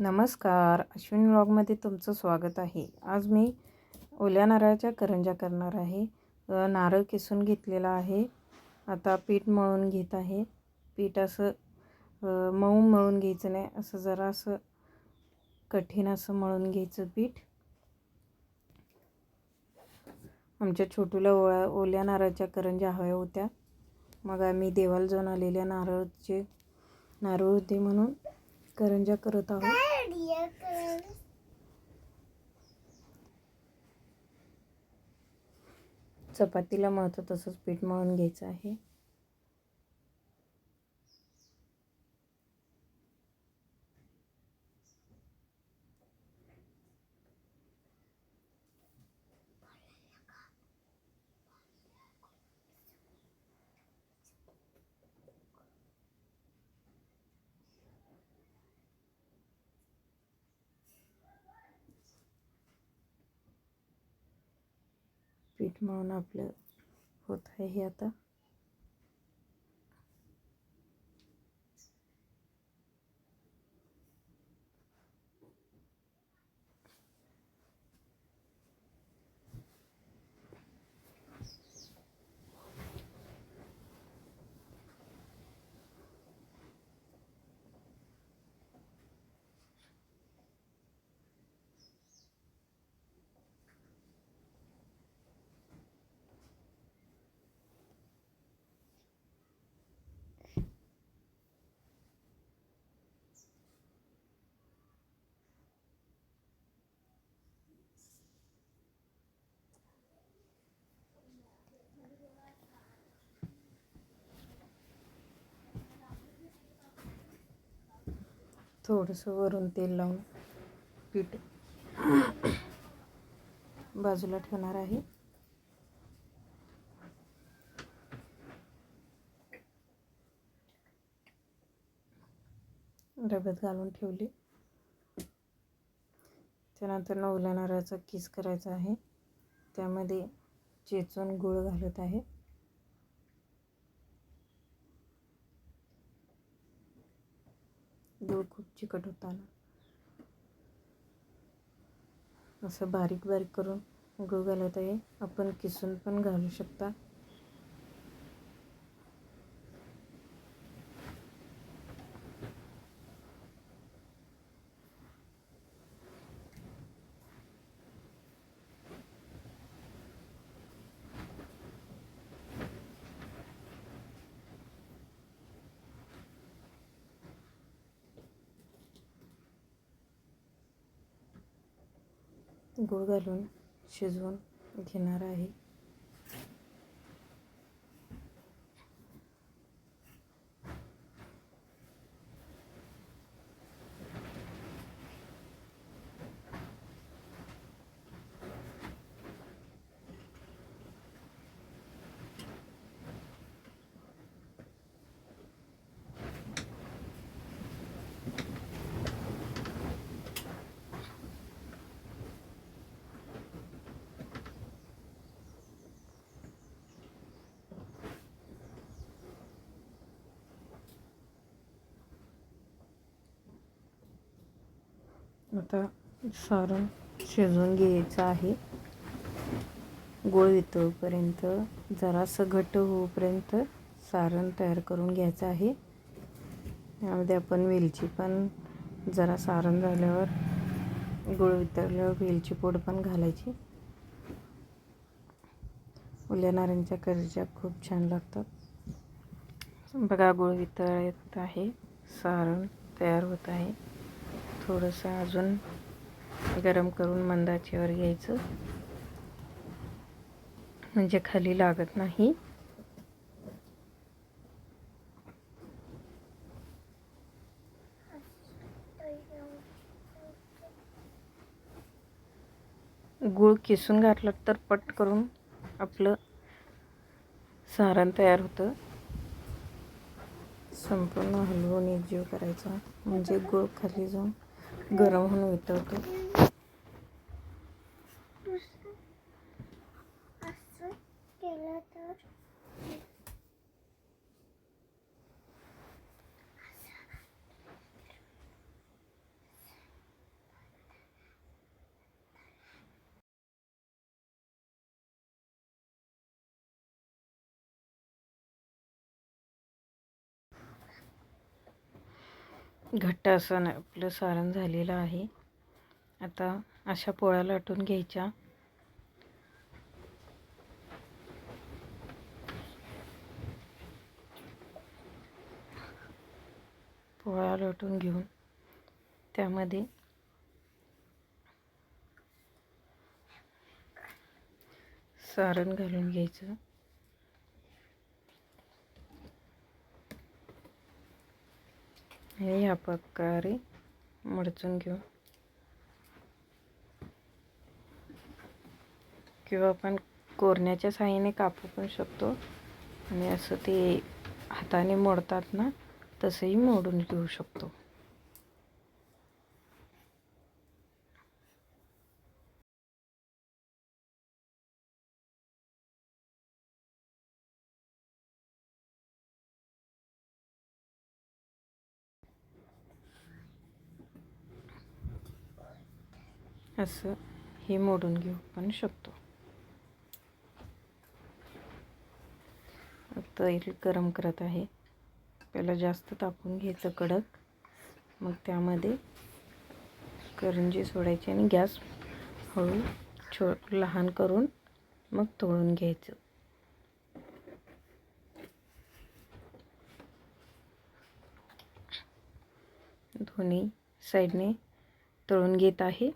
नमस्कार. अश्विनी व्लॉगमध्ये तुमचं स्वागत आहे. आज मी ओल्या नारळाच्या करंज्या करणार आहे. नारळ किसून घेतलेला आहे. आता पीठ मळून घेत आहे. पीठ असं मऊ मळून घ्यायचं नाही. असं जरा असं कठीण असं मळून घ्यायचं पीठ. आमच्या छोटूला ओळ्या ओल्या नारळाच्या करंज्या हव्या होत्या. मग आम्ही देवाला जाऊन आलेल्या नारळचे नारळ होते म्हणून करंज्या करत आहोत. चपातीला मळतो तसंच पीठ मळून घ्यायचं आहे. पीठ मळून आपलं होत आहे हे आता. थोडंसं वरून तेल लावून पीठ बाजूला ठेवणार आहे. डब्यात घालून ठेवली. त्यानंतर नवल्या नारळाचा किस करायचा आहे. त्यामध्ये चेचून गूळ घालत आहे. गूळ खूप चिकट होता ना असं बारीक बारीक करून गूळ घालत आहे. आपण किसून पण घालू शकता. गूळ घालून शिजवून घेणार आहे. आता सारण शिजवून घ्यायचं आहे. गोळ वितळपर्यंत जरासं घट्ट होऊपर्यंत सारण तयार करून घ्यायचं आहे. यामध्ये आपण वेलची पण जरा सारण झाल्यावर गुळ वितळल्यावर वेलची पूड पण घालायची. ओल्या नारळाच्या कर्जा खूप छान लागतात. बघा गुळ वितळत आहे सारण तयार होत आहे. थोडंसं अजून गरम करून मंदाचीवर घ्यायचं. म्हणजे खाली लागत नाही. गूळ किसून घातलं तर पट करून आपलं सारण तयार होतं. संपूर्ण हलवून एकजीव करायचा. म्हणजे गूळ खाली जाऊन गरम होऊन वितळतो. घट्ट असं ना- आपलं सारण झालेलं आहे. आता अशा पोळ्या लाटून घ्यायच्या. पोळ्या लाटून घेऊन त्यामध्ये सारण घालून घ्यायचं. हे या प्रकारे मडचून घेऊ. किंवा आपण कोरण्याच्या साहाय्याने कापू पण शकतो. आणि असं ते हाताने मोडतात ना तसंही मोडून घेऊ शकतो. असं हे मोडून घेऊ पण शकतो. तेल गरम करत आहे. पहिला जास्त तापून घ्यायचं कडक. मग त्यामध्ये करंजी सोडायची आणि गॅस हळू छो लहान करून मग तळून घ्यायचं. दोन्ही साईडने तळून घेत आहे.